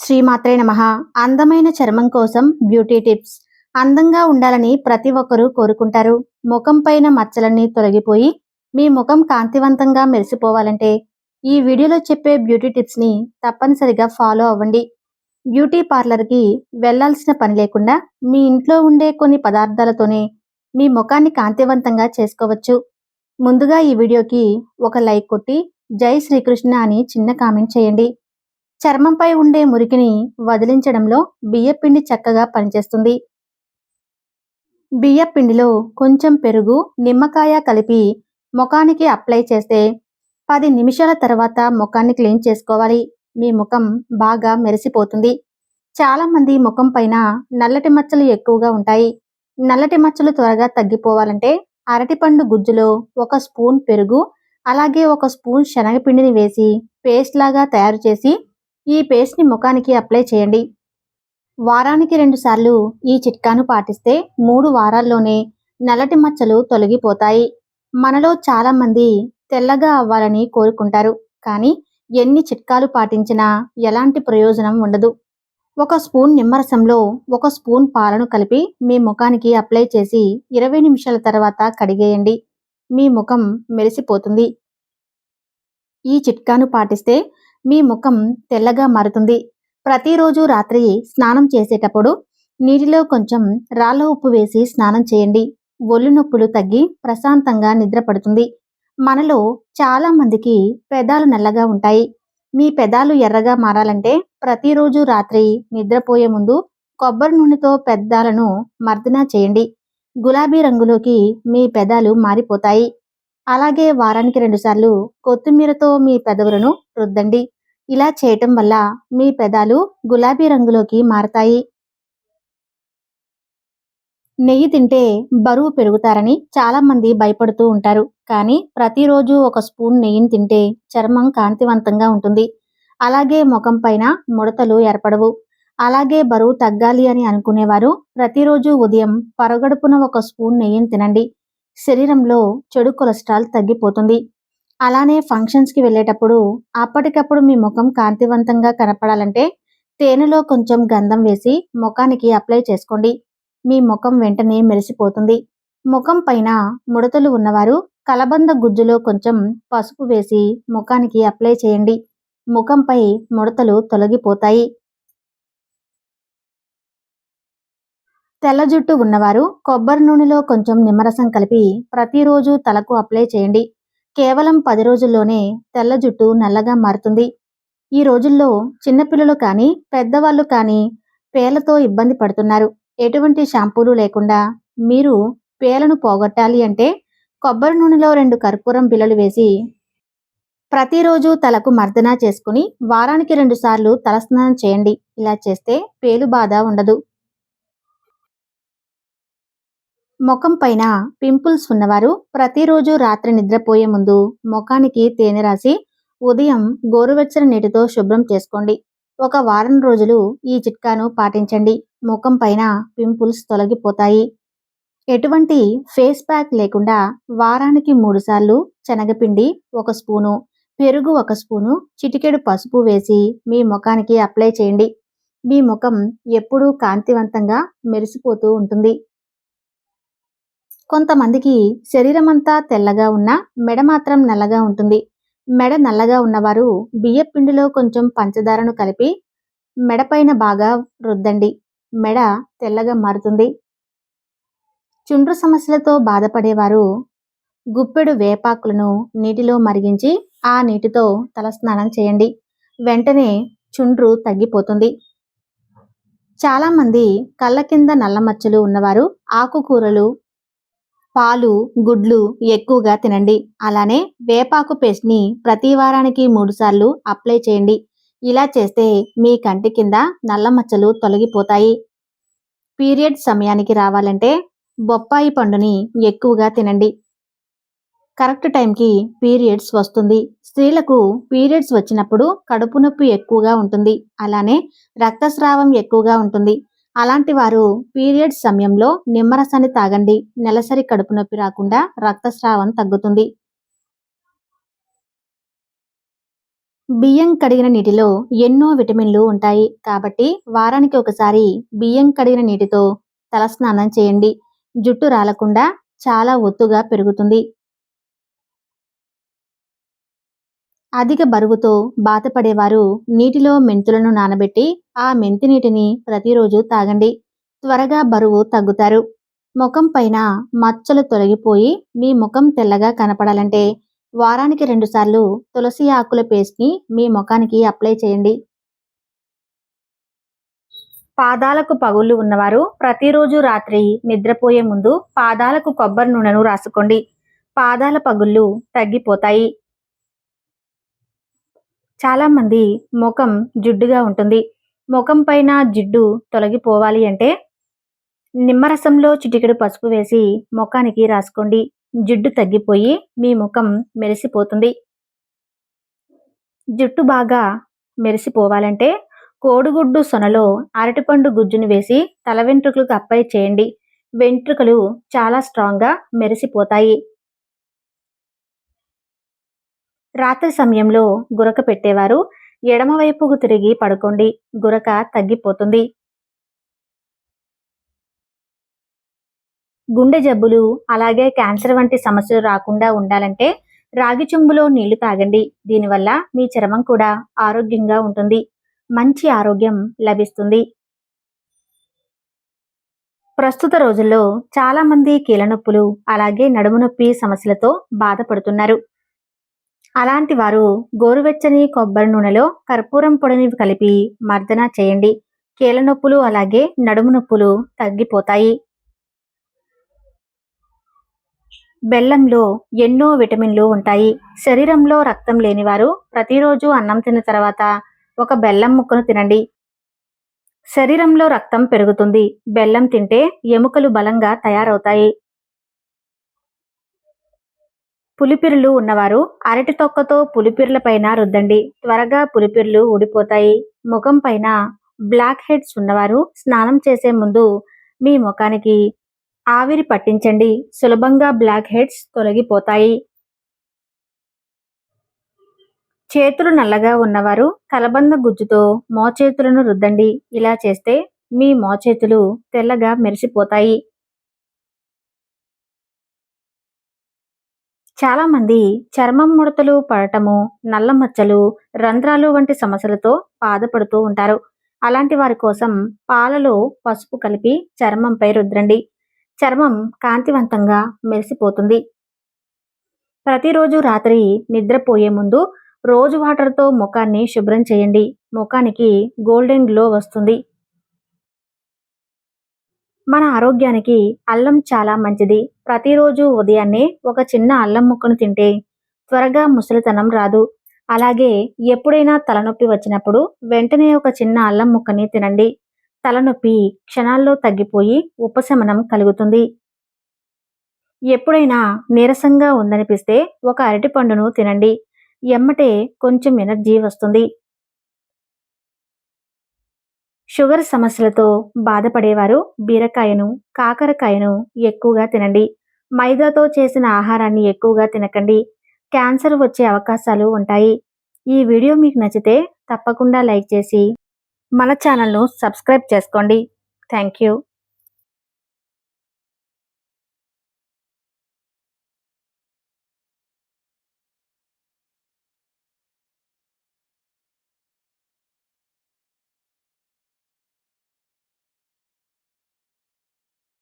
శ్రీమాత్రే నమ. అందమైన చర్మం కోసం బ్యూటీ టిప్స్. అందంగా ఉండాలని ప్రతి ఒక్కరూ కోరుకుంటారు. ముఖం పైన మచ్చలన్నీ తొలగిపోయి మీ ముఖం కాంతివంతంగా మెరిసిపోవాలంటే ఈ వీడియోలో చెప్పే బ్యూటీ టిప్స్ని తప్పనిసరిగా ఫాలో అవ్వండి. బ్యూటీ పార్లర్కి వెళ్ళాల్సిన పని లేకుండా మీ ఇంట్లో ఉండే కొన్ని పదార్థాలతోనే మీ ముఖాన్ని కాంతివంతంగా చేసుకోవచ్చు. ముందుగా ఈ వీడియోకి ఒక లైక్ కొట్టి జై శ్రీకృష్ణ అని చిన్న కామెంట్ చేయండి. చర్మంపై ఉండే మురికిని వదిలించడంలో బియ్యపిండి చక్కగా పనిచేస్తుంది. బియ్యపిండిలో కొంచెం పెరుగు నిమ్మకాయ కలిపి ముఖానికి అప్లై చేస్తే పది నిమిషాల తర్వాత ముఖాన్ని క్లీన్ చేసుకోవాలి. మీ ముఖం బాగా మెరిసిపోతుంది. చాలామంది ముఖం పైన నల్లటి మచ్చలు ఎక్కువగా ఉంటాయి. నల్లటి మచ్చలు త్వరగా తగ్గిపోవాలంటే అరటిపండు గుజ్జులో ఒక స్పూన్ పెరుగు అలాగే ఒక స్పూన్ శనగపిండిని వేసి పేస్ట్ లాగా తయారు చేసి ఈ పేస్ట్ని ముఖానికి అప్లై చేయండి. వారానికి రెండు సార్లు ఈ చిట్కాను పాటిస్తే మూడు వారాల్లోనే నల్లటి మచ్చలు తొలగిపోతాయి. మనలో చాలా మంది తెల్లగా అవ్వాలని కోరుకుంటారు. కానీ ఎన్ని చిట్కాలు పాటించినా ఎలాంటి ప్రయోజనం ఉండదు. ఒక స్పూన్ నిమ్మరసంలో ఒక స్పూన్ పాలను కలిపి మీ ముఖానికి అప్లై చేసి ఇరవై నిమిషాల తర్వాత కడిగేయండి. మీ ముఖం మెరిసిపోతుంది. ఈ చిట్కాను పాటిస్తే మీ ముఖం తెల్లగా మారుతుంది. ప్రతిరోజు రాత్రి స్నానం చేసేటప్పుడు నీటిలో కొంచెం రాళ్ళ ఉప్పు వేసి స్నానం చేయండి. ఒళ్ళు నొప్పులు తగ్గి ప్రశాంతంగా నిద్రపడుతుంది మనలో చాలా మందికి పెదాలు నల్లగా ఉంటాయి. మీ పెదాలు ఎర్రగా మారాలంటే ప్రతిరోజు రాత్రి నిద్రపోయే ముందు కొబ్బరి నూనెతో పెదాలను మర్దన చేయండి. గులాబీ రంగులోకి మీ పెదాలు మారిపోతాయి. అలాగే వారానికి రెండుసార్లు కొత్తిమీరతో మీ పెదవులను రుద్దండి. ఇలా చేయటం వల్ల మీ పెదాలు గులాబీ రంగులోకి మారతాయి. నెయ్యి తింటే బరువు పెరుగుతారని చాలా మంది భయపడుతూ ఉంటారు. కానీ ప్రతిరోజు ఒక స్పూన్ నెయ్యిని తింటే చర్మం కాంతివంతంగా ఉంటుంది. అలాగే ముఖం పైన ముడతలు ఏర్పడవు. అలాగే బరువు తగ్గాలి అని అనుకునేవారు ప్రతిరోజు ఉదయం పరగడుపున ఒక స్పూన్ నెయ్యిని తినండి. శరీరంలో చెడు కొలెస్ట్రాల్ తగ్గిపోతుంది. అలానే ఫంక్షన్స్కి వెళ్ళేటప్పుడు అప్పటికప్పుడు మీ ముఖం కాంతివంతంగా కనపడాలంటే తేనెలో కొంచెం గంధం వేసి ముఖానికి అప్లై చేసుకోండి. మీ ముఖం వెంటనే మెరిసిపోతుంది. ముఖం పైన ముడతలు ఉన్నవారు కలబంద గుజ్జులో కొంచెం పసుపు వేసి ముఖానికి అప్లై చేయండి. ముఖంపై ముడతలు తొలగిపోతాయి. తెల్ల జుట్టు ఉన్నవారు కొబ్బరి నూనెలో కొంచెం నిమ్మరసం కలిపి ప్రతిరోజు తలకు అప్లై చేయండి. కేవలం పది రోజుల్లోనే తెల్ల జుట్టు నల్లగా మారుతుంది. ఈ రోజుల్లో చిన్నపిల్లలు కానీ పెద్దవాళ్ళు కానీ పేలతో ఇబ్బంది పడుతున్నారు. ఎటువంటి షాంపూలు లేకుండా మీరు పేలను పోగొట్టాలి అంటే కొబ్బరి నూనెలో రెండు కర్పూరం బిళ్ళలు వేసి ప్రతిరోజు తలకు మర్దన చేసుకుని వారానికి రెండు సార్లు తలస్నానం చేయండి. ఇలా చేస్తే పేలు బాధ ఉండదు. ముఖం పైన పింపుల్స్ ఉన్నవారు ప్రతిరోజు రాత్రి నిద్రపోయే ముందు ముఖానికి తేనె రాసి ఉదయం గోరువెచ్చని నీటితో శుభ్రం చేసుకోండి. ఒక వారం రోజులు ఈ చిట్కాను పాటించండి. ముఖం పైన పింపుల్స్ తొలగిపోతాయి. ఎటువంటి ఫేస్ ప్యాక్ లేకుండా వారానికి మూడుసార్లు శనగపిండి ఒక స్పూను పెరుగు ఒక స్పూను చిటికెడు పసుపు వేసి మీ ముఖానికి అప్లై చేయండి. మీ ముఖం ఎప్పుడూ కాంతివంతంగా మెరిసిపోతూ ఉంటుంది. కొంతమందికి శరీరం అంతా తెల్లగా ఉన్న మెడ మాత్రం నల్లగా ఉంటుంది. మెడ నల్లగా ఉన్నవారు బియ్య పిండిలో కొంచెం పంచదారను కలిపి మెడపైన బాగా రుద్దండి. మెడ తెల్లగా మారుతుంది. చుండ్రు సమస్యలతో బాధపడేవారు గుప్పెడు వేపాకులను నీటిలో మరిగించి ఆ నీటితో తలస్నానం చేయండి. వెంటనే చుండ్రు తగ్గిపోతుంది. చాలామంది కళ్ళ కింద నల్ల మచ్చలు ఉన్నవారు ఆకుకూరలు పాలు గుడ్లు ఎక్కువగా తినండి. అలానే వేపాకు పేస్ట్ని ప్రతి వారానికి మూడుసార్లు అప్లై చేయండి. ఇలా చేస్తే మీ కంటి కింద నల్ల మచ్చలు తొలగిపోతాయి. పీరియడ్ సమయానికి రావాలంటే బొప్పాయి పండుని ఎక్కువగా తినండి. కరెక్ట్ టైంకి పీరియడ్స్ వస్తుంది. స్త్రీలకు పీరియడ్స్ వచ్చినప్పుడు కడుపు నొప్పి ఎక్కువగా ఉంటుంది. అలానే రక్తస్రావం ఎక్కువగా ఉంటుంది. అలాంటి వారు పీరియడ్స్ సమయంలో నిమ్మరసాన్ని తాగండి. నెలసరి కడుపు నొప్పి రాకుండా రక్తస్రావం తగ్గుతుంది. బియ్యం కడిగిన నీటిలో ఎన్నో విటమిన్లు ఉంటాయి. కాబట్టి వారానికి ఒకసారి బియ్యం కడిగిన నీటితో తలస్నానం చేయండి. జుట్టు రాలకుండా చాలా ఒత్తుగా పెరుగుతుంది. అధిక బరువుతో బాధపడేవారు నీటిలో మెంతులను నానబెట్టి ఆ మెంతి నీటిని ప్రతిరోజు తాగండి. త్వరగా బరువు తగ్గుతారు. ముఖం పైన మచ్చలు తొలగిపోయి మీ ముఖం తెల్లగా కనపడాలంటే వారానికి రెండుసార్లు తులసి ఆకుల పేస్ట్ని మీ ముఖానికి అప్లై చేయండి. పాదాలకు పగుళ్ళు ఉన్నవారు ప్రతిరోజు రాత్రి నిద్రపోయే ముందు పాదాలకు కొబ్బరి నూనెను రాసుకోండి. పాదాల పగుళ్ళు తగ్గిపోతాయి. చాలామంది ముఖం జిడ్డుగా ఉంటుంది. ముఖం పైన జిడ్డు తొలగిపోవాలి అంటే నిమ్మరసంలో చిటికెడు పసుపు వేసి ముఖానికి రాసుకోండి. జిడ్డు తగ్గిపోయి మీ ముఖం మెరిసిపోతుంది. జుట్టు బాగా మెరిసిపోవాలంటే కోడిగుడ్డు సొనలో అరటిపండు గుజ్జును వేసి తల వెంట్రుకలకు అప్పై చేయండి. వెంట్రుకలు చాలా స్ట్రాంగ్గా మెరిసిపోతాయి. రాత్రి సమయంలో గురక పెట్టేవారు. ఎడమవైపుకు తిరిగి పడుకోండి. గురక తగ్గిపోతుంది. గుండె జబ్బులు అలాగే క్యాన్సర్ వంటి సమస్యలు రాకుండా ఉండాలంటే రాగి చెంబులో నీళ్ళు తాగండి. దీనివల్ల మీ చర్మం కూడా ఆరోగ్యంగా ఉంటుంది. మంచి ఆరోగ్యం లభిస్తుంది. ప్రస్తుత రోజుల్లో చాలామంది కీలనొప్పులు అలాగే నడుము నొప్పి సమస్యలతో బాధపడుతున్నారు. అలాంటి వారు గోరువెచ్చని కొబ్బరి నూనెలో కర్పూరం పొడిని కలిపి మర్దన చేయండి. కీలనొప్పులు అలాగే నడుము నొప్పులు తగ్గిపోతాయి. బెల్లంలో ఎన్నో విటమిన్లు ఉంటాయి. శరీరంలో రక్తం లేనివారు ప్రతిరోజు అన్నం తిన్న తర్వాత ఒక బెల్లం ముక్కను తినండి. శరీరంలో రక్తం పెరుగుతుంది. బెల్లం తింటే ఎముకలు బలంగా తయారవుతాయి. పులిపిరులు ఉన్నవారు అరటి తొక్కతో పులిపిరులపైన రుద్దండి. త్వరగా పులిపిరులు ఊడిపోతాయి. ముఖం పైన బ్లాక్ హెడ్స్ ఉన్నవారు స్నానం చేసే ముందు మీ ముఖానికి ఆవిరి పట్టించండి. సులభంగా బ్లాక్ హెడ్స్ తొలగిపోతాయి. చేతులు నల్లగా ఉన్నవారు కలబంద గుజ్జుతో మోచేతులను రుద్దండి. ఇలా చేస్తే మీ మోచేతులు తెల్లగా మెరిసిపోతాయి. చాలామంది చర్మం ముడతలు పడటము నల్ల మచ్చలు రంధ్రాలు వంటి సమస్యలతో బాధపడుతూ ఉంటారు. అలాంటి వారి కోసం పాలలో పసుపు కలిపి చర్మంపై రుద్రండి చర్మం కాంతివంతంగా మెరిసిపోతుంది. ప్రతిరోజు రాత్రి నిద్రపోయే ముందు రోజు వాటర్తో ముఖాన్ని శుభ్రం చేయండి. ముఖానికి గోల్డెన్ గ్లో వస్తుంది. మన ఆరోగ్యానికి అల్లం చాలా మంచిది. ప్రతిరోజు ఉదయాన్నే ఒక చిన్న అల్లం ముక్కను తింటే త్వరగా ముసలితనం రాదు. అలాగే ఎప్పుడైనా తలనొప్పి వచ్చినప్పుడు వెంటనే ఒక చిన్న అల్లం ముక్కని తినండి. తలనొప్పి క్షణాల్లో తగ్గిపోయి ఉపశమనం కలుగుతుంది. ఎప్పుడైనా నీరసంగా ఉందనిపిస్తే ఒక అరటిపండును తినండి. ఎమ్మటే కొంచెం ఎనర్జీ వస్తుంది. షుగర్ సమస్యలతో బాధపడేవారు బీరకాయను కాకరకాయను ఎక్కువగా తినండి. మైదాతో చేసిన ఆహారాన్ని ఎక్కువగా తినకండి. క్యాన్సర్ వచ్చే అవకాశాలు ఉంటాయి. ఈ వీడియో మీకు నచ్చితే తప్పకుండా లైక్ చేసి మన ఛానల్ను సబ్స్క్రైబ్ చేసుకోండి. Thank you.